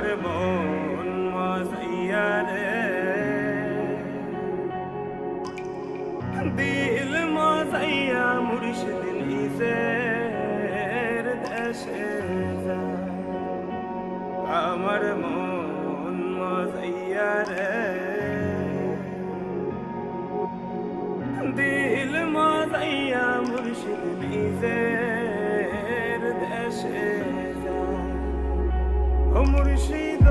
আমার মন মজাইয়া রে। দিল মজাইয়া মুর্শিদ নিজের দেশে আমার মন মজাইয়া রে। দিল মজাইয়া মুর্শিদ নিজের ও মুর্শিদ